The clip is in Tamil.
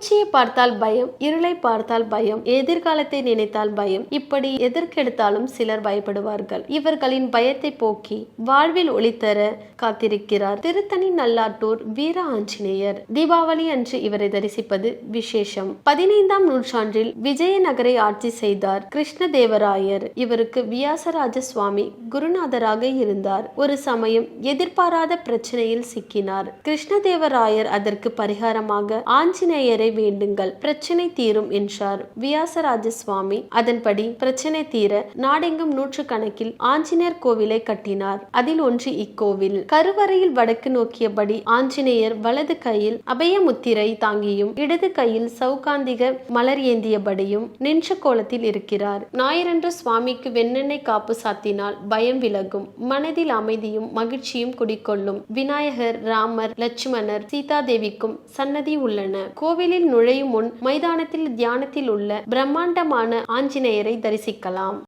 பூச்சியை பார்த்தால் பயம் இருளை பார்த்தால் பயம் எதிர்காலத்தை நினைத்தால் பயம். இப்படி எதற்கெடுத்தாலும் சிலர் பயப்படுவார்கள். இவர்களின் பயத்தை போக்கி வாழ்வில் ஒளித்தர காத்திருக்கிறார் திருத்தணி நல்லாட்டூர் வீர ஆஞ்சநேயர். தீபாவளி அன்று இவரை தரிசிப்பது விசேஷம். பதினைந்தாம் நூற்றாண்டில் விஜயநகரை ஆட்சி செய்தார் கிருஷ்ணதேவராயர். இவருக்கு வியாசராஜ சுவாமி குருநாதராக இருந்தார். ஒரு சமயம் எதிர்பாராத பிரச்சனையில் சிக்கினார். கிருஷ்ணதேவராயர் அதற்கு பரிகாரமாக ஆஞ்சநேயரை வேண்டுங்கள். பிரச்சனை தீரும் என்றார். வியாசராஜ சுவாமி அதன்படி பிரச்சனை தீர நாடெங்கும் நூற்றுக்கணக்கில் ஆஞ்சநேயர் கோவிலை கட்டினார். அதில் ஒன்று இக்கோவில். கருவறையில் வடக்கு நோக்கியபடி ஆஞ்சநேயர் வலது கையில் அபயமுத்திரை தாங்கியும் இடது கையில் சௌகாந்திக மலர் ஏந்தியபடியும் நின்ற கோலத்தில் இருக்கிறார். ஞாயிறன்று சுவாமிக்கு வெண்ணெண்ணெய் காப்பு சாத்தினால் பயம் விலகும். மனதில் அமைதியும் மகிழ்ச்சியும் குடிக்கொள்ளும் விநாயகர் ராமர் லட்சுமணர் சீதாதேவிக்கும் சன்னதி உள்ளன. கோவிலில் நுழையும் முன் மைதானத்தில் தியானத்தில் உள்ள பிரம்மாண்டமான ஆஞ்சநேயரை தரிசிக்கலாம்.